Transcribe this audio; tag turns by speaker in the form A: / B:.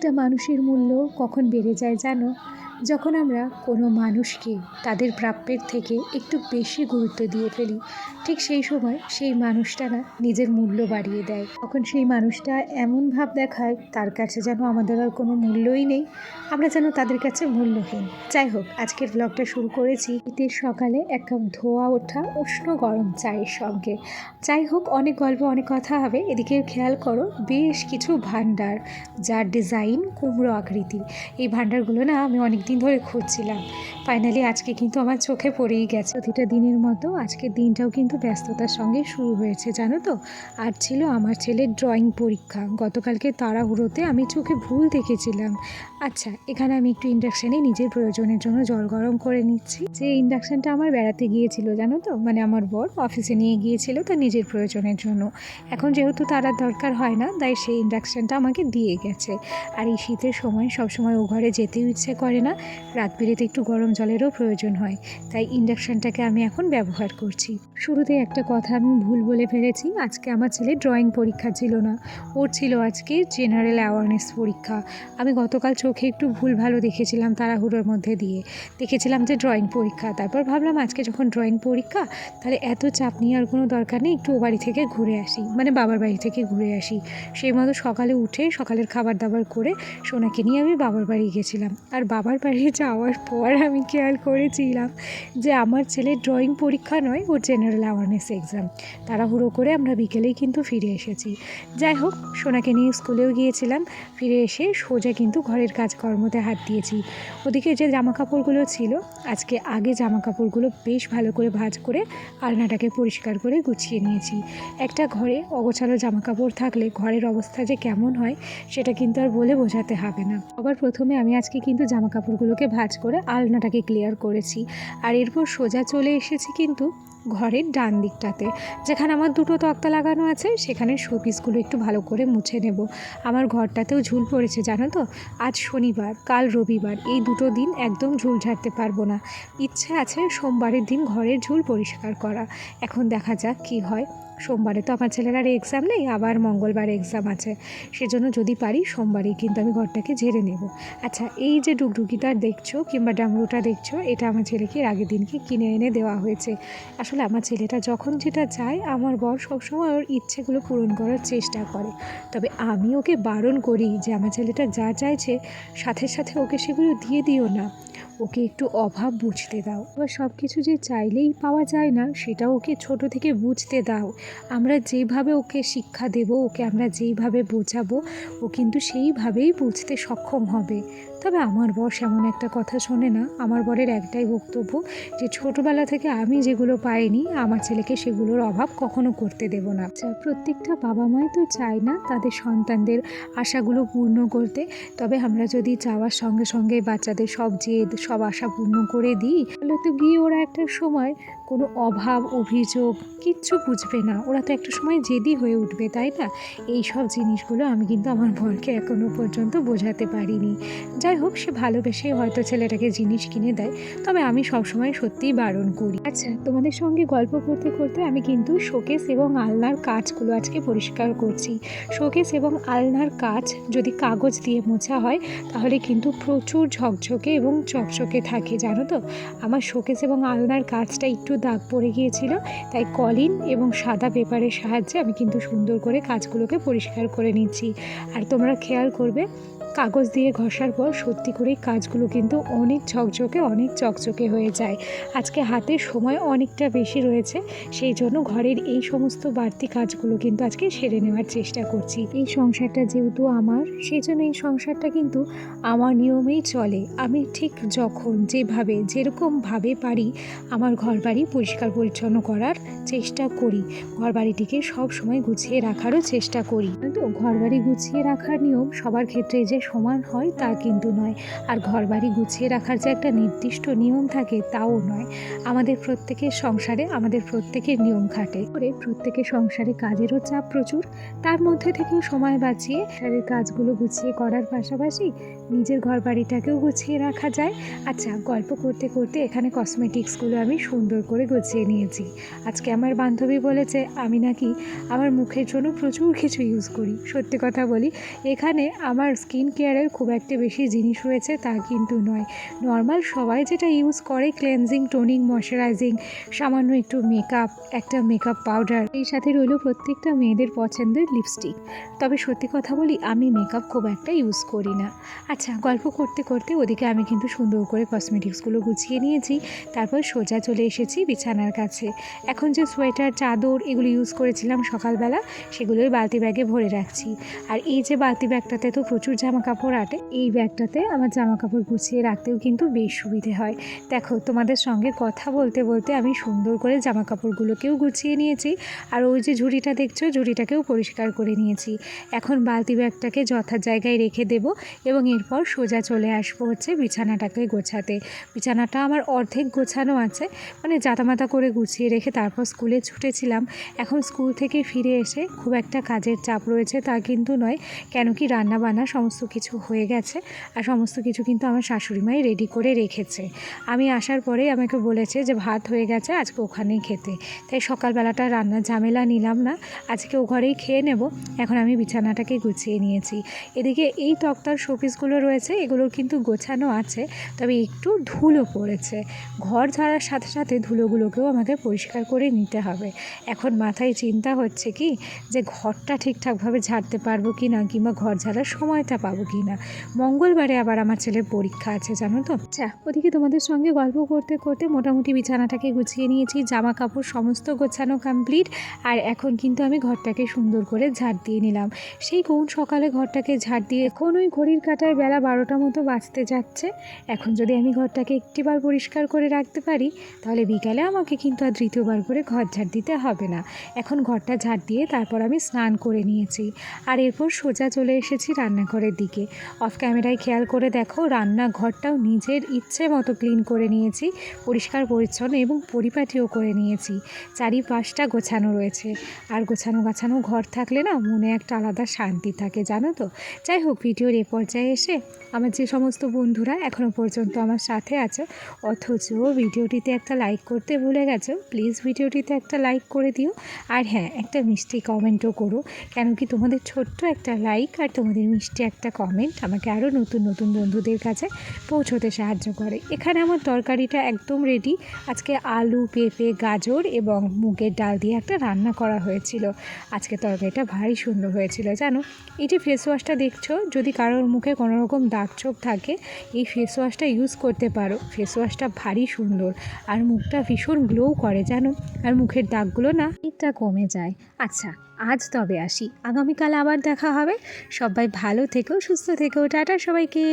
A: একটা মানুষের মূল্য কখন বেড়ে যায় জানো? যখন আমরা কোনো মানুষকে তাদের প্রাপ্যের থেকে একটু বেশি গুরুত্ব দিয়ে ফেলি, ঠিক সেই সময় সেই মানুষটা না নিজের মূল্য বাড়িয়ে দেয়। তখন সেই মানুষটা এমন ভাব দেখায়, তার কাছে যেন আমাদের আর কোনো মূল্যই নেই। আমরা যেন তাদের কাছে মূল্যহীন। যাই হোক, আজকের ব্লগটা শুরু করেছি শীতের সকালে এক কাপ ধোয়া ওঠা উষ্ণ গরম চায়ের সঙ্গে। যাই হোক, অনেক গল্প, অনেক কথা হবে। এদিকে খেয়াল করো, বেশ কিছু ভাণ্ডার, যার ডিজাইন কুমড়ো আকৃতি এই ভাণ্ডারগুলো না আমি অনেক দিন ধরে খুঁজছিলাম। ফাইনালি আজকে কিন্তু আমার চোখে পড়েই গেছে। প্রতিটা দিনের মতো আজকের দিনটাও কিন্তু ব্যস্ততার সঙ্গে শুরু হয়েছে, জানো তো? আর ছিল আমার ছেলের ড্রয়িং পরীক্ষা। গতকালকে তাড়াহুড়োতে আমি চোখে ভুল দেখেছিলাম। আচ্ছা এখানে আমি একটু ইন্ডাকশানে নিজের প্রয়োজনের জন্য জল গরম করে নিচ্ছি। যে ইন্ডাকশানটা আমার বেড়াতে গিয়েছিল, জানো তো? মানে আমার বর অফিসে নিয়ে গিয়েছিল তার নিজের প্রয়োজনের জন্য। এখন যেহেতু তার আর দরকার হয় না, তাই সেই ইন্ডাকশানটা আমাকে দিয়ে গেছে। আর এই শীতের সময় সবসময় ও ঘরে যেতেও ইচ্ছে করে না। রাত বিরেতে একটু গরম জলেরও প্রয়োজন হয়, তাই ইন্ডাকশানটাকে আমি এখন ব্যবহার করছি। শুরুতে একটা কথা আমি ভুল বলে ফেলেছি, আজকে আমার ছেলে ড্রয়িং পরীক্ষা ছিল না, ওর ছিল আজকে জেনারেল অ্যাওয়ারনেস পরীক্ষা। আমি গতকাল চোখে একটু ভুল ভালো দেখেছিলাম তাড়াহুড়োর মধ্যে দিয়ে, দেখেছিলাম যে ড্রয়িং পরীক্ষা, তারপর ভাবলাম আজকে যখন ড্রয়িং পরীক্ষা, তাহলে এত চাপ নিয়ে আর কোনো দরকার নেই, একটু ও বাড়ি থেকে ঘুরে আসি মানে বাবার বাড়ি থেকে ঘুরে আসি। সেই মতো সকালে উঠে সকালের খাবার দাবার করে সোনাকে নিয়ে আমি বাবার বাড়ি গেছিলাম, আর বাবার বাড়ি যাওয়ার পর আমি খেয়াল করেছিলাম যে আমার ছেলের ড্রয়িং পরীক্ষা নয়, ওর জেনারেল অ্যাওয়ারনেস এক্সাম তাড়াহুড়ো করে আমরা বিকেলেই কিন্তু ফিরে এসেছি। যাই হোক, সোনাকে নিয়ে স্কুলেও গিয়েছিলাম। ফিরে এসে সোজা কিন্তু ঘরের কাজকর্মতে হাত দিয়েছি। ওদিকে যে জামা কাপড়গুলো ছিল, আজকে আগে জামা কাপড়গুলো বেশ ভালো করে ভাঁজ করে আলনাটাকে পরিষ্কার করে গুছিয়ে নিয়েছি। একটা ঘরে অগোছালো জামা কাপড় থাকলে ঘরের অবস্থা যে কেমন হয়, সেটা কিন্তু আর বলে বোঝাতে হবে না। আবার প্রথমে আমি আজকে কিন্তু জামা কাপড়গুলোকে ভাঁজ করে আলনাটাকে ক্লিয়ার করেছি। আর এরপর সোজা চলে এসেছি কিন্তু ঘরের ডান দিকটাতে। যেখানে আমার দুটো তক্তা লাগানো আছে, সেখানে শোপিসগুলো একটু ভালো করে মুছে নেব। আমার ঘরটাতেও ঝুল পড়েছে, জানো তো? আজ শনিবার, কাল রবিবার, এই দুটো দিন একদম ঝুল ঝাড়তে পারব না। ইচ্ছে আছে সোমবারের দিন ঘরের ঝুল পরিষ্কার করা। এখন দেখা যাক কী হয়। সোমবারে তো আমার ছেলের আর এক্সাম নেই, আবার মঙ্গলবার এক্সাম আছে। সেজন্য যদি পারি সোমবারেই কিন্তু আমি ঘরটাকে ঝেড়ে নেব। আচ্ছা এই যে ডুগডুগিটা দেখছ কিংবা ডামরুটা দেখছ, এটা আমার ছেলেকে আগের দিনকে কিনে এনে দেওয়া হয়েছে। আসলে আমার ছেলেটা যখন যেটা চায়, আমার বর সবসময় ওর ইচ্ছেগুলো পূরণ করার চেষ্টা করে। তবে আমি ওকে বারণ করি যে আমার ছেলেটা যা চাইছে, সাথে সাথে ওকে সেগুলো দিয়ে দিও না। ওকে একটু অভাব বুঝতে দাও। এবার সব কিছু যে চাইলেই পাওয়া যায় না সেটা ওকে ছোট থেকে বুঝতে দাও। আমরা যেভাবে ওকে শিক্ষা দেব, ওকে আমরা যেইভাবে বোঝাবো, ও কিন্তু সেইভাবেই বুঝতে সক্ষম হবে। তবে আমার বর এমন একটা কথা শোনে না। আমার বরের একটাই বক্তব্য যে, ছোটোবেলা থেকে আমি যেগুলো পাইনি, আমার ছেলেকে সেগুলোর অভাব কখনো করতে দেব না। আচ্ছা প্রত্যেকটা বাবা মাই তো চায় না তাদের সন্তানদের আশাগুলো পূর্ণ করতে। তবে আমরা যদি চাওয়ার সঙ্গে সঙ্গে বাচ্চাদের সব জেদ, সব আশা পূর্ণ করে দিই, তাহলে তো গিয়ে ওরা একটা সময় কোনো অভাব, অভিযোগ কিচ্ছু বুঝবে না। ওরা তো একটা সময় জেদি হয়ে উঠবে, তাই না? এই সব জিনিসগুলো আমি কিন্তু আমার বরকে এখনও পর্যন্ত বোঝাতে পারিনি। যাই হোক, সে ভালোবেসে হয়তো ছেলেটাকে জিনিস কিনে দেয়। তবে আমি সবসময় সত্যিই বারণ করি। আচ্ছা তোমাদের সঙ্গে গল্প করতে করতে আমি কিন্তু শোকেস এবং আলনার কাজগুলো আজকে পরিষ্কার করছি। শোকেস এবং আলনার কাজ যদি কাগজ দিয়ে মোছা হয়, তাহলে কিন্তু প্রচুর ঝকঝকে এবং চকচকে থাকে, জানো তো? আমার শোকেস এবং আলনার কাজটা একটু দাগ পড়ে গিয়েছিল, তাই কলিন এবং সাদা পেপারের সাহায্যে আমি কিন্তু সুন্দর করে কাজগুলোকে পরিষ্কার করে নিচ্ছি। আর তোমরা খেয়াল করবে কাগজ দিয়ে ঘষার পর সত্যি করেই কাজগুলো কিন্তু অনেক ঝকঝকে, অনেক চকচকে হয়ে যায়। আজকে হাতে সময় অনেকটা বেশি রয়েছে, সেই জন্য ঘরের এই সমস্ত বাড়তি কাজগুলো কিন্তু আজকে সেরে নেওয়ার চেষ্টা করছি। এই সংসারটা যেহেতু আমার, সেই জন্য এই সংসারটা কিন্তু আমার নিয়মেই চলে। আমি ঠিক যখন, যেভাবে, যেরকমভাবে পারি আমার ঘর বাড়ি পরিষ্কার পরিচ্ছন্ন করার চেষ্টা করি। ঘর বাড়িটিকে সব সময় গুছিয়ে রাখারও চেষ্টা করি। তো ঘর বাড়ি গুছিয়ে রাখার নিয়ম সবার ক্ষেত্রে যে সমান হয়, তা কিন্তু নয়। আর ঘর বাড়ি গুছিয়ে রাখার যে একটা নির্দিষ্ট নিয়ম থাকে, তাও নয়। আমাদের প্রত্যেকের সংসারে, আমাদের প্রত্যেকের নিয়ম খাটে। করে প্রত্যেকের সংসারে কাজেরও চাপ প্রচুর। তার মধ্যে থেকেও সময় বাঁচিয়ে, সংসারের কাজগুলো গুছিয়ে করার পাশাপাশি নিজের ঘর বাড়িটাকেও গুছিয়ে রাখা যায়। আচ্ছা গল্প করতে করতে এখানে কসমেটিক্সগুলো আমি সুন্দর করে গুছিয়ে নিয়েছি। আজকে আমার বান্ধবী বলেছে, আমি নাকি আমার মুখের জন্য প্রচুর কিছু ইউজ করি। সত্যি কথা বলি, এখানে আমার স্কিন কেয়ারের খুব একটা বেশি জিনিস রয়েছে তা কিন্তু নয়। নর্মাল সবাই যেটা ইউজ করে ক্লেনজিং টোনিং ময়শ্চারাইজিং সামান্য একটু মেকআপ একটা মেকআপ পাউডার এই সাথে রইল প্রত্যেকটা মেয়েদের পছন্দের লিপস্টিক তবে সত্যি কথা বলি, আমি মেকআপ খুব একটা ইউজ করি না। আচ্ছা গল্প করতে করতে ওদিকে আমি কিন্তু সুন্দর করে কসমেটিক্সগুলো গুছিয়ে নিয়েছি। তারপর সোজা চলে এসেছি বিছানার কাছে। এখন যে সোয়েটার, চাদর এগুলো ইউজ করেছিলাম সকালবেলা, সেগুলোই বালতি ব্যাগে ভরে রাখছি। আর এই যে বালতি ব্যাগটাতে তো প্রচুর জামা কাপড় আটে, এই ব্যাগটাতে আমার জামা কাপড় গুছিয়ে রাখতেও কিন্তু বেশ সুবিধে হয়। দেখো, তোমাদের সঙ্গে কথা বলতে বলতে আমি সুন্দর করে জামা কাপড়গুলোকেও গুছিয়ে নিয়েছি। আর ওই যে ঝুড়িটা দেখছ, ঝুড়িটাকেও পরিষ্কার করে নিয়েছি। এখন বালতি ব্যাগটাকে যথা জায়গায় রেখে দেব এবং এরপর সোজা চলে আসব হচ্ছে বিছানাটাকে গোছাতে। বিছানাটা আমার অর্ধেক গোছানো আছে মানে জাতামাতা করে গুছিয়ে রেখে তারপর স্কুলে ছুটেছিলাম। এখন স্কুল থেকে ফিরে এসে খুব একটা কাজের চাপ রয়েছে তা কিন্তু নয়, কেন কি রান্না বান্না সমস্ত কিছু হয়ে গেছে আর সমস্ত কিছু কিন্তু আমার শাশুড়ি মাই রেডি করে রেখেছে। আমি আসার পরেই আমাকে বলেছে যে ভাত হয়ে গেছে আজকে ওখানেই খেতে। তাই সকালবেলাটা রান্নার ঝামেলা নিলাম না, আজকে ও ঘরেই খেয়ে নেব। এখন আমি বিছানাটাকে গুছিয়ে নিয়েছি। এদিকে এই তক্তার শোপিসগুলো রয়েছে, এগুলো কিন্তু গোছানো আছে, তবে একটু ধুলো পড়েছে। ঘর ঝাড়ার সাথে সাথে ধুলোগুলোকেও আমাকে পরিষ্কার করে নিতে হবে। এখন মাথায় চিন্তা হচ্ছে কি, যে ঘরটা ঠিকঠাকভাবে ঝাড়তে পারব কি না কিংবা ঘর ঝাড়ার সময়টা পাবো কি না মঙ্গলবারে আবার আমার ছেলের পরীক্ষা আছে, জানো তো? আচ্ছা ওদিকে তোমাদের সঙ্গে গল্প করতে করতে মোটামুটি বিছানাটাকে গুছিয়ে নিয়েছি জামা কাপড় সমস্ত গোছানো কমপ্লিট আর এখন কিন্তু আমি ঘরটাকে সুন্দর করে ঝাড় দিয়ে নিলাম। সেই কোন সকালে ঘরটাকে ঝাড় দিয়ে, এখন ওই ঘড়ির কাটায় বেলা বারোটা মতো বাঁচতে যাচ্ছে। এখন যদি আমি ঘরটাকে একটিবার পরিষ্কার করে রাখতে পারি, তাহলে বিকালে আমাকে কিন্তু আর দ্বিতীয়বার করে ঘর ঝাড় দিতে হবে না। এখন ঘরটা ঝাড় দিয়ে তারপর আমি স্নান করে নিয়েছি। আর এরপর সোজা চলে এসেছি রান্নাঘরের দিকে। অফ ক্যামেরায় খেয়াল করে দেখো, রান্নাঘরটাও নিজের ইচ্ছে মতো ক্লিন করে নিয়েছি, পরিষ্কার পরিচ্ছন্ন এবং পরিপাটিও করে নিয়েছি। চারিপাশটা গোছানো রয়েছে। আর গোছানো গাছানো ঘর থাকলে না মনে একটা আলাদা শান্তি থাকে, জানো তো? যাই হোক, ভিডিওর এ পর্যায়ে এসে আছে আমার যে সমস্ত বন্ধুরা এখনও পর্যন্ত আমার সাথে আছে, অথচ ভিডিওটিতে একটা লাইক করতে ভুলে গেছো প্লিজ ভিডিওটিতে একটা লাইক করে দিও। আর হ্যাঁ একটা মিষ্টি কমেন্টও করো কেন কি তোমাদের ছোট্ট একটা লাইক আর তোমাদের মিষ্টি একটা কমেন্ট আমাকে আরও নতুন নতুন বন্ধুদের কাছে পৌঁছতে সাহায্য করে। এখানে আমার তরকারিটা একদম রেডি আজকে আলু, পেঁপে, গাজর এবং মুগের ডাল দিয়ে একটা রান্না করা হয়েছিল। আজকে তরকারিটা ভারী সুন্দর হয়েছিল, জানো? এই যে ফেস ওয়াশটা দেখছ, যদি কারোর মুখে কোনো রকম দাগ ছোপ থাকে, এই ফেস ওয়াশটা ইউজ করতে পারো। ফেস ওয়াশটা ভারী সুন্দর, আর মুখটা ভীষণ গ্লো করে জানো? আর মুখের দাগগুলো না এটা কমে যায়। আচ্ছা আজ তবে আসি। আগামীকাল আবার দেখা হবে। সবাই ভালো থেকেও সুস্থ থেকো, টাটা সবাইকে।